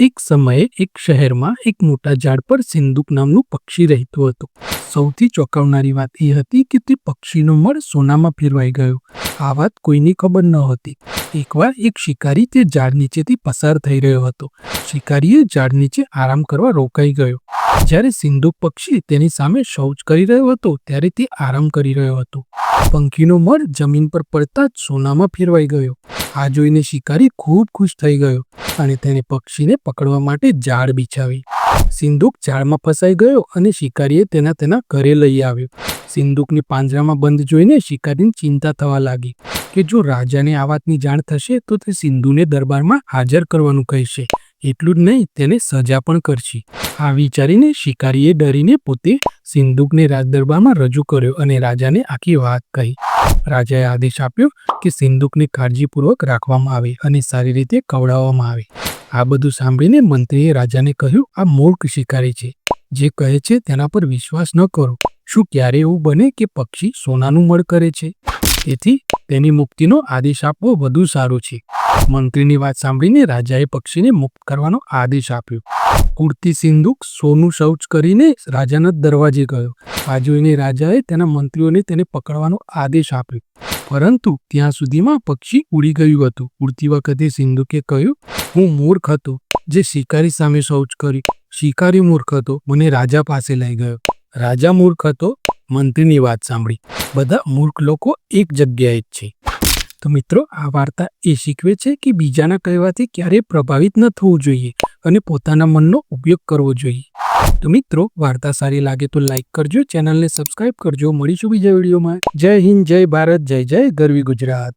એક સમયે એક શહેરમાં એક મોટા ઝાડ પર સિંદુક નામનું પક્ષી રહેતું હતું. સૌથી ચોંકાવનારી વાત એ હતી કે તે પક્ષીનો મળ સોનામાં ફેરવાઈ ગયો. આ વાત કોઈની ખબર ન હતી. એકવાર એક શિકારી તે ઝાડ નીચેથી પસાર થઈ રહ્યો હતો. શિકારીએ ઝાડ નીચે આરામ કરવા રોકાઈ ગયો. જ્યારે સિંદુક પક્ષી તેની સામે શૌચ કરી રહ્યો હતો ત્યારે તે આરામ કરી રહ્યો હતો. પંખીનો મળ જમીન પર પડતા જ સોનામાં ફેરવાઈ ગયો. આ જોઈને શિકારી ખૂબ ખુશ થઈ ગયો. અને તેને પક્ષીને પકડવા માટે ઝાડ બિછાવી. સિંદુક ઝાડમાં ફસાઈ ગયો અને શિકારીએ તેના તેના ઘરે લઈ આવ્યો. સિંદુકને પાંજરામાં બંધ જોઈને શિકારીને ચિંતા થવા લાગી કે જો રાજાને આ વાતની જાણ થશે તો તે સિંધુને દરબારમાં હાજર કરવાનું કહેશે. એટલું જ નહીં, તેને સજા પણ કરશે. આ વિચારીને શિકારીએ ડરીને પોતે સિંદુકને રાજદરબારમાં રજૂ કર્યો અને રાજાને આખી વાત કહી. રાજાએ આદેશ આપ્યો કે સિંદુકને કાળજીપૂર્વક રાખવામાં આવે અને સારી રીતે કવડાવવામાં આવે. આ બધું સાંભળીને મંત્રીએ રાજાને કહ્યું, આ મૂર્ખ શિકારી છે. જે કહે છે તેના પર વિશ્વાસ ન કરો. શું ક્યારે એવું બને કે પક્ષી સોનાનું મળ કરે છે? તેથી તેની મુક્તિનો આદેશ આપવો વધુ સારું છે. મંત્રીની વાત સાંભળીને રાજાએ પક્ષીને મુક્ત કરવાનો આદેશ આપ્યો. કુર્તી સિંદુક, સોનું શૌચ કરીને રાજાના દરવાજે ગયો. આ જોઈને રાજાએ તેના મંત્રીઓને તેને પકડવાનો આદેશ આપ્યો. પરંતુ ત્યાં સુધીમાં પક્ષી ઉડી ગયું હતું. ઉડતી વખતે સિંદુકે કહ્યું, હું મૂર્ખ હતો, જે શિકારી સામે શૌચ કરી શિકારી મૂર્ખ હતો, મને રાજા પાસે લઈ ગયો. રાજા મૂર્ખ હતો, મંત્રીની વાત સાંભળી. બધા મૂર્ખ લોકો એક જગ્યાએ જ છે. તો મિત્રો, આ વાર્તા એ શીખવે છે કે બીજાના કહેવાથી ક્યારેય પ્રભાવિત ન થવું જોઈએ અને પોતાના મનનો ઉપયોગ કરવો જોઈએ. તો મિત્રો, વાર્તા સારી લાગે તો લાઈક કરજો, ચેનલને સબસ્ક્રાઇબ કરજો. મળીશું બીજા વિડીયોમાં. જય હિન્દ, જય ભારત, જય જય, ગરવી ગુજરાત.